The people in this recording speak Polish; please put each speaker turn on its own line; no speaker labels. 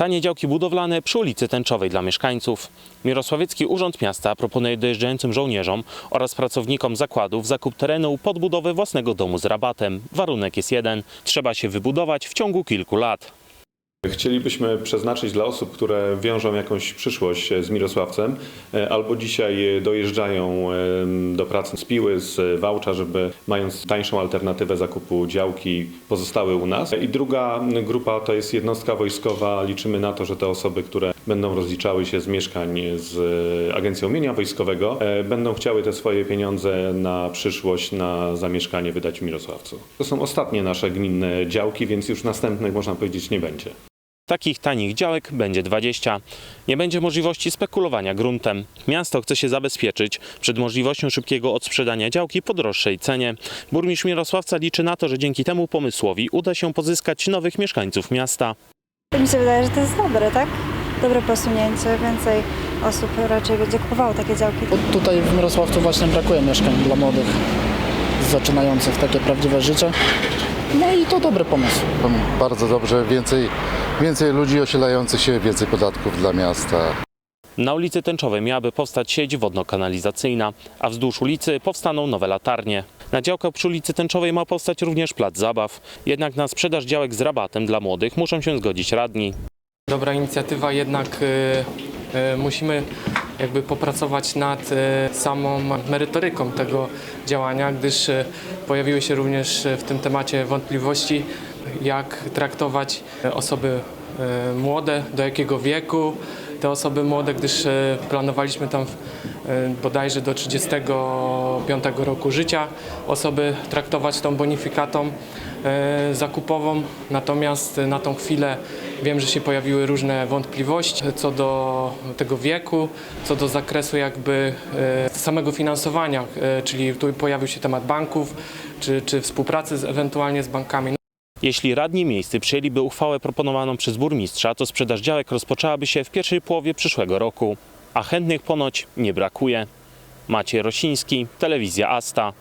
Tanie działki budowlane przy ulicy Tęczowej dla mieszkańców. Mirosławiecki Urząd Miasta proponuje dojeżdżającym żołnierzom oraz pracownikom zakładów zakup terenu pod budowę własnego domu z rabatem. Warunek jest jeden. Trzeba się wybudować w ciągu kilku lat.
Chcielibyśmy przeznaczyć dla osób, które wiążą jakąś przyszłość z Mirosławcem, e, albo dzisiaj e, dojeżdżają e, do pracy z Piły, z Wałcza, żeby mając tańszą alternatywę zakupu działki pozostały u nas. I druga grupa to jest jednostka wojskowa. Liczymy na to, że te osoby, które będą rozliczały się z mieszkań z e, Agencją Mienia Wojskowego, e, będą chciały te swoje pieniądze na przyszłość, na zamieszkanie wydać w Mirosławcu. To są ostatnie nasze gminne działki, więc już następnych można powiedzieć nie będzie.
Takich tanich działek będzie 20. Nie będzie możliwości spekulowania gruntem. Miasto chce się zabezpieczyć przed możliwością szybkiego odsprzedania działki po droższej cenie. Burmistrz Mirosławca liczy na to, że dzięki temu pomysłowi uda się pozyskać nowych mieszkańców miasta.
Mi się wydaje, że to jest dobre, tak? Dobre posunięcie. Więcej osób raczej będzie kupowało takie działki.
Tutaj w Mirosławcu właśnie brakuje mieszkań dla młodych, zaczynających takie prawdziwe życie. No i to dobry pomysł.
Bardzo dobrze, więcej, więcej ludzi osiedlających się, więcej podatków dla miasta.
Na ulicy Tęczowej miałaby powstać sieć wodno-kanalizacyjna, a wzdłuż ulicy powstaną nowe latarnie. Na działkach przy ulicy Tęczowej ma powstać również plac zabaw. Jednak na sprzedaż działek z rabatem dla młodych muszą się zgodzić radni.
dobra inicjatywa, jednak y, y, musimy jakby popracować nad y, samą merytoryką tego działania, gdyż y, pojawiły się również w tym temacie wątpliwości, jak traktować osoby y, młode, do jakiego wieku te osoby młode, gdyż y, planowaliśmy tam y, bodajże do 35 roku życia osoby traktować tą bonifikatą e, zakupową. Natomiast na tą chwilę wiem, że się pojawiły różne wątpliwości co do tego wieku, co do zakresu jakby e, samego finansowania, e, czyli tu pojawił się temat banków, czy, czy współpracy z, ewentualnie z bankami.
Jeśli radni miejscy przyjęliby uchwałę proponowaną przez burmistrza, to sprzedaż działek rozpoczęłaby się w pierwszej połowie przyszłego roku. A chętnych ponoć nie brakuje. Maciej Rosiński, Telewizja Asta.